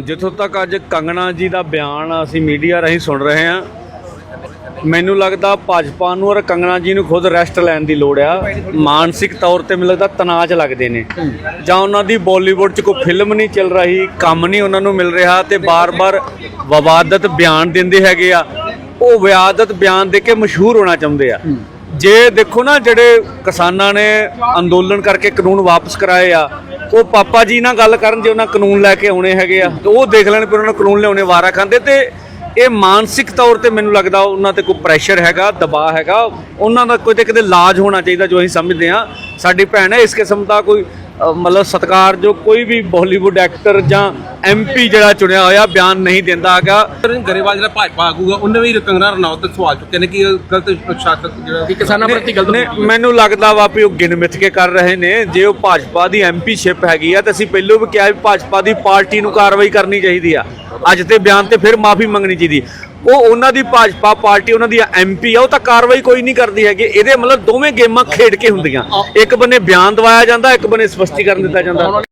ਜਿੱਥੋਂ ਤੱਕ ਅੱਜ ਕੰਗਣਾ ਜੀ ਦਾ ਬਿਆਨ ਅਸੀਂ ਮੀਡੀਆ ਰਾਹੀਂ ਸੁਣ ਰਹੇ ਹਾਂ, ਮੈਨੂੰ ਲੱਗਦਾ ਭਾਜਪਾ ਨੂੰ ਔਰ ਕੰਗਣਾ ਜੀ ਨੂੰ ਖੁਦ ਰੈਸਟ ਲੈਣ ਦੀ ਲੋੜ ਆ। ਮਾਨਸਿਕ ਤੌਰ ਤੇ ਮੈਨੂੰ ਲੱਗਦਾ ਤਨਾਜ ਲੱਗਦੇ ਨੇ। ਜਾਂ ਉਹਨਾਂ ਦੀ ਬਾਲੀਵੁੱਡ 'ਚ ਕੋਈ ਫਿਲਮ ਨਹੀਂ ਚੱਲ ਰਹੀ, ਕੰਮ ਨਹੀਂ ਉਹਨਾਂ ਨੂੰ ਮਿਲ ਰਿਹਾ ਤੇ ਬਾਰ-ਬਾਰ ਵਿਵਾਦਤ ਬਿਆਨ ਦਿੰਦੇ ਹੈਗੇ ਆ। ਉਹ ਵਿਵਾਦਤ ਬਿਆਨ ਦੇ ਕੇ ਮਸ਼ਹੂਰ ਹੋਣਾ ਚਾਹੁੰਦੇ ਆ। ਜੇ ਦੇਖੋ ਨਾ ਜਿਹੜੇ ਕਿਸਾਨਾਂ ਨੇ ਅੰਦੋਲਨ ਕਰਕੇ ਕਾਨੂੰਨ ਵਾਪਸ ਕਰਾਏ ਆ ਉਹ ਪਾਪਾ ਜੀ ਨਾਲ ਗੱਲ ਕਰਨ ਜੇ ਉਹਨਾਂ ਕਾਨੂੰਨ ਲੈ ਕੇ ਆਉਣੇ ਹੈਗੇ ਆ, ਤੇ ਉਹ ਦੇਖ ਲੈਣ ਵੀ ਉਹਨਾਂ ਨੂੰ ਕਾਨੂੰਨ ਲਿਆਉਣੇ ਵਾਰਾ ਖਾਂਦੇ ਤੇ ਇਹ ਮਾਨਸਿਕ ਤੌਰ ਤੇ ਮੈਨੂੰ ਲੱਗਦਾ ਉਹਨਾਂ ਤੇ ਕੋਈ ਪ੍ਰੈਸ਼ਰ ਹੈਗਾ, ਦਬਾਅ ਹੈਗਾ। ਉਹਨਾਂ ਦਾ ਕੋਈ ਤੇ ਕਿਤੇ ਇਲਾਜ ਹੋਣਾ ਚਾਹੀਦਾ ਜੋ ਅਸੀਂ ਸਮਝਦੇ ਆ ਸਾਡੀ ਭੈਣ ਹੈ, ਇਸ ਕਿਸਮ ਦਾ ਕੋਈ ਮਤਲਬ ਸਤਕਾਰ ਜੋ ਕੋਈ ਵੀ ਬਾਲੀਵੁੱਡ ਐਕਟਰ ਜਾਂ ਐਮਪੀ ਜਿਹੜਾ ਚੁਣਿਆ ਹੋਇਆ ਬਿਆਨ ਨਹੀਂ ਦਿੰਦਾ ਹੈਗਾ। ਗਰੇਵਾਲ ਜਿਹੜਾ ਭਾਜਪਾ ਆਗੂਗਾ ਉਹਨੇ ਵੀ ਕੰਗਨਾ ਰਣੌਤ ਤੇ ਸਵਾਲ ਚੁੱਕੇ ਨੇ ਕਿ ਇਹ ਗਲਤ ਸ਼ਾਸਕ ਜਿਹੜਾ ਕਿ ਕਿਸਾਨਾਂ ਪ੍ਰਤੀ ਗਲਤ ਨੇ- ਮੈਨੂੰ ਲੱਗਦਾ ਵਾ ਵੀ ਉਹ ਗਿਣ ਮਿੱਥ ਕੇ ਕਰ ਰਹੇ ਨੇ। ਜੇ ਉਹ ਭਾਜਪਾ ਦੀ ਐਮਪੀਸ਼ਿਪ ਹੈਗੀ ਆ ਤਾਂ ਅਸੀਂ ਪਹਿਲਾਂ ਵੀ ਕਿਹਾ ਵੀ ਭਾਜਪਾ ਦੀ ਪਾਰਟੀ ਨੂੰ ਕਾਰਵਾਈ ਕਰਨੀ ਚਾਹੀਦੀ ਆ। ਅੱਜ ਤੇ ਬਿਆਨ ਤੇ ਫਿਰ ਮਾਫੀ ਮੰਗਣੀ ਚਾਹੀਦੀ। ਉਹ ਉਹਨਾਂ ਦੀ ਭਾਜਪਾ ਪਾਰਟੀ ਉਹਨਾਂ ਦੀ ਐਮਪੀ ਆ ਉਹ ਤਾਂ ਕਾਰਵਾਈ ਕੋਈ ਨਹੀਂ ਕਰਦੀ ਹੈਗੀ। ਇਹਦੇ ਮਤਲਬ ਦੋਵੇਂ ਗੇਮਾਂ ਖੇਡ ਕੇ ਹੁੰਦੀਆਂ। ਇੱਕ ਬੰਨੇ ਬਿਆਨ ਦਵਾਇਆ ਜਾਂਦਾ ਇੱਕ ਬੰਨੇ ਸਪਸ਼ਟੀਕਰਨ ਦਿੱਤਾ ਜਾਂਦਾ।